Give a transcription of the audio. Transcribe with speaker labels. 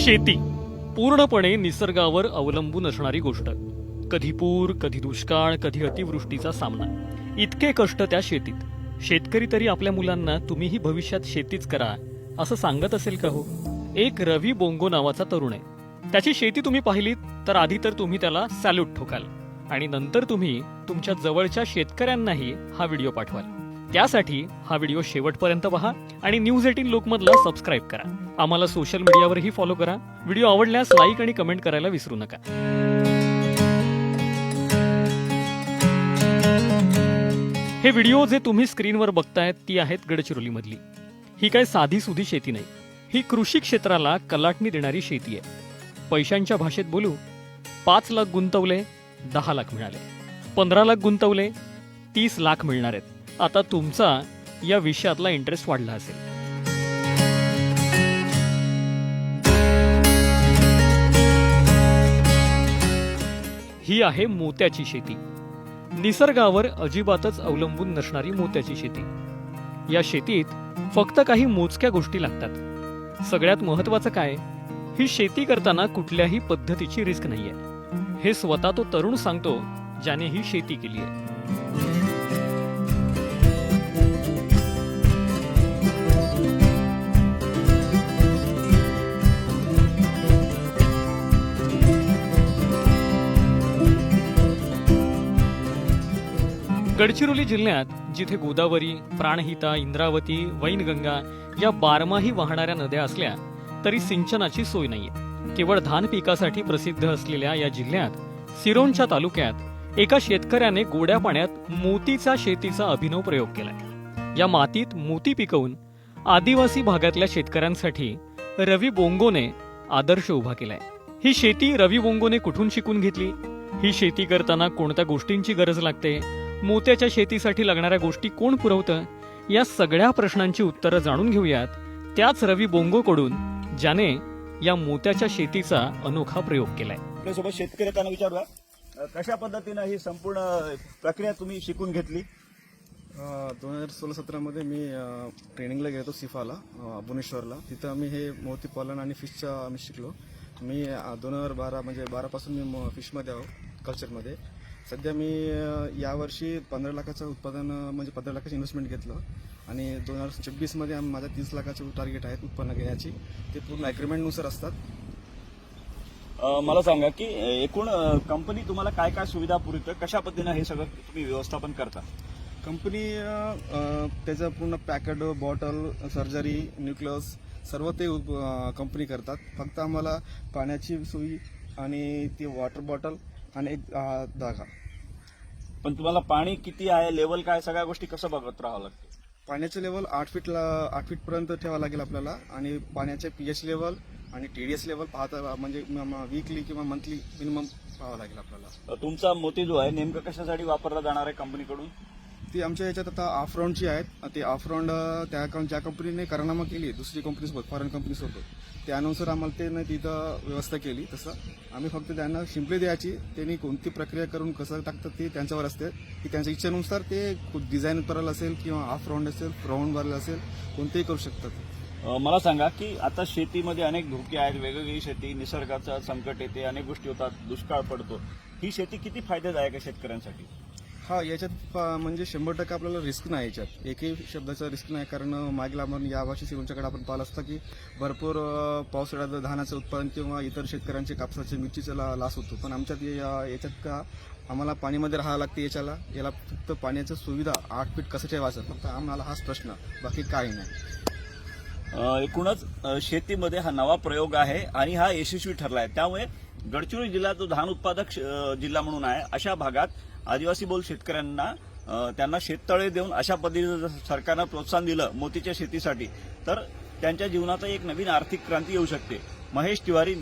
Speaker 1: शेती. पूर्णपणे निसर्गावर अवलंबून असणारी गोष्ट. कधी पूर कधी दुष्काळ कधी अतिवृष्टीचा सामना. इतके कष्ट त्या शेतीत. शेतकरी तरी आपल्या मुलांना तुम्हीही भविष्यात शेतीच करा असं सांगत असेल का हो? एक रवी बोंगो नावाचा तरुण आहे. त्याची शेती तुम्ही पाहिलीत तर आधी तर तुम्ही त्याला सॅल्यूट ठोकाल. आणि नंतर तुम्ही तुमच्या जवळच्या शेतकऱ्यांनाही हा व्हिडिओ पाठवाल. त्यासाठी हा व्हिडिओ शेवटपर्यंत पहा आणि न्यूज एटीन लोकमधला सबस्क्राईब करा. आम्हाला सोशल मीडियावरही फॉलो करा. व्हिडिओ आवडल्यास लाईक आणि कमेंट करायला विसरू नका. हे व्हिडिओ जे तुम्ही स्क्रीनवर बघतायत ती आहेत गडचिरोलीमधली. ही काय साधी सुधी शेती नाही. ही कृषी क्षेत्राला कलाटणी देणारी शेती आहे. पैशांच्या भाषेत बोलू पाच लाख गुंतवले दहा लाख मिळाले. पंधरा लाख गुंतवले तीस लाख मिळणार आहेत. आता तुमचा या विषयातला इंटरेस्ट वाढला असेल. ही आहे मोत्याची शेती. निसर्गावर अजिबातच अवलंबून नसणारी मोत्याची शेती. या शेतीत फक्त काही मोजक्या गोष्टी लागतात. सगळ्यात महत्वाचं काय? ही शेती करताना कुठल्याही पद्धतीची रिस्क नाहीये. हे स्वतः तो तरुण सांगतो ज्याने ही शेती केली आहे. गडचिरोली जिल्ह्यात जिथे गोदावरी प्राणहिता इंद्रावती वैनगंगा या बारमाही वाहणाऱ्या नद्या असल्या तरी सिंचनाची सोय नाहीये. केवळ धान पिकासाठी प्रसिद्ध असलेल्या या जिल्ह्यात सिरोंच्या तालुक्यात एका शेतकऱ्याने गोड्या पाण्यात मोतीचा शेतीचा अभिनव प्रयोग केलाय. या मातीत मोती पिकवून आदिवासी भागातल्या शेतकऱ्यांसाठी रवी बोंगोने आदर्श उभा केलाय. ही शेती रवी बोंगोने कुठून शिकून घेतली? ही शेती करताना कोणत्या गोष्टींची गरज लागते? मोत्याच्या शेतीसाठी लागणाऱ्या गोष्टी कोण पुरवतं या सगळ्या प्रश्नांची उत्तरं जाणून घेऊयात त्याच रवी बोंगोकडून ज्याने या मोत्याच्या शेतीचा अनोखा प्रयोग केलाय.
Speaker 2: आपल्यासोबत शेतकरी त्यांना विचारूया. कशा पद्धतीनं ही संपूर्ण प्रक्रिया तुम्ही शिकून घेतली?
Speaker 3: दोन हजार सोळा सतरामध्ये मी ट्रेनिंगला गेलो सिफाला भुवनेश्वरला. तिथं आम्ही हे मोती पालन आणि फिशचं आम्ही शिकलो. मी दोन हजार बारा म्हणजे बारापासून मी म- फिशमध्ये आहो कल्चरमध्ये सध्या मी यावर्षी पंधरा लाखाचं उत्पादन म्हणजे पंधरा लाखाचं इन्व्हेस्टमेंट घेतलं. आणि दोन हजार छब्बीसमध्ये माझ्या तीस लाखाचं टार्गेट आहेत उत्पन्न घेण्याची. ते पूर्ण ॲग्रीमेंटनुसार असतात.
Speaker 2: मला सांगा की एकूण कंपनी तुम्हाला काय काय सुविधा पुरवतं? कशा पद्धतीनं हे सगळं तुम्ही व्यवस्थापन करता?
Speaker 3: कंपनी त्याचं पूर्ण पॅकेट बॉटल सर्जरी न्यूक्लियस सर्व ते कंपनी करतात. फक्त आम्हाला पाण्याची सोयी आणि ती वॉटर बॉटल आणि एक धागा.
Speaker 2: पण तुम्हाला पाणी किती आहे लेवल काय सगळ्या गोष्टी कसं बघत राहावं लागते?
Speaker 3: पाण्याचं लेवल आठ फीटला आठ फीटपर्यंत ठेवावं लागेल आपल्याला. आणि पाण्याचे पीएच लेवल आणि टीडीएस लेवल पाहता म्हणजे वीकली किंवा मंथली मिनिमम पाहावं लागेल आपल्याला.
Speaker 2: तुमचा मोती जो आहे नेमकं कशासाठी वापरला जाणार आहे कंपनीकडून
Speaker 3: ती आमच्या याच्यात आता ऑफ राऊंडची आहेत ते ऑफ राऊंड त्या ज्या कंपनीने करारनामा केली दुसरी कंपनीसोबत फॉरेन कंपनीसोबत त्यानुसार आम्हाला ते तिथं व्यवस्था केली. तसं आम्ही फक्त त्यांना शिंपले द्यायची त्यांनी कोणती प्रक्रिया करून कसं टाकतात ते त्यांच्यावर असते. की त्यांच्या इच्छेनुसार ते डिझाईन करायला असेल किंवा ऑफ राऊंड असेल राऊंड भरायला असेल कोणतेही करू शकतात.
Speaker 2: मला सांगा की आता शेतीमध्ये अनेक धोके आहेत वेगवेगळी शेती निसर्गाचं संकट येते अनेक गोष्टी होतात दुष्काळ पडतो. ही शेती किती फायदेदायक आहे शेतकऱ्यांसाठी?
Speaker 3: हा याच्यात म्हणजे शंभर टक्के आपल्याला रिस्क नाही याच्यात. एकही शब्दाचा रिस्क नाही कारण मागील आपण यावर्षी सिरोंच्याकडे आपण पाहिलं असतं की भरपूर पावसाळ्यात धानाचं उत्पादन किंवा इतर शेतकऱ्यांचे कापसाचे मिरचीचा ला- लास होतो. पण आमच्यात या- याच्यात का आम्हाला पाणीमध्ये राहावं लागते याच्याला. याला फक्त पाण्याचं सुविधा आठ फीट कसं ठेवायचं फक्त आम्हाला हाच प्रश्न. बाकी काही नाही.
Speaker 2: एकूणच शेतीमध्ये हा नवा प्रयोग आहे आणि हा यशस्वी ठरला आहे त्यामुळे गडचिरोली जिल्हा जो धान उत्पादक श- जिल्हा म्हणून आहे अशा भागात आदिवासी बोल शेतकऱ्यांना त्यांना शेततळे देऊन अशा पद्धतीनं जर सरकारनं प्रोत्साहन दिलं मोतीच्या शेतीसाठी तर त्यांच्या जीवनाचा एक नवीन आर्थिक क्रांती येऊ शकते. महेश तिवारी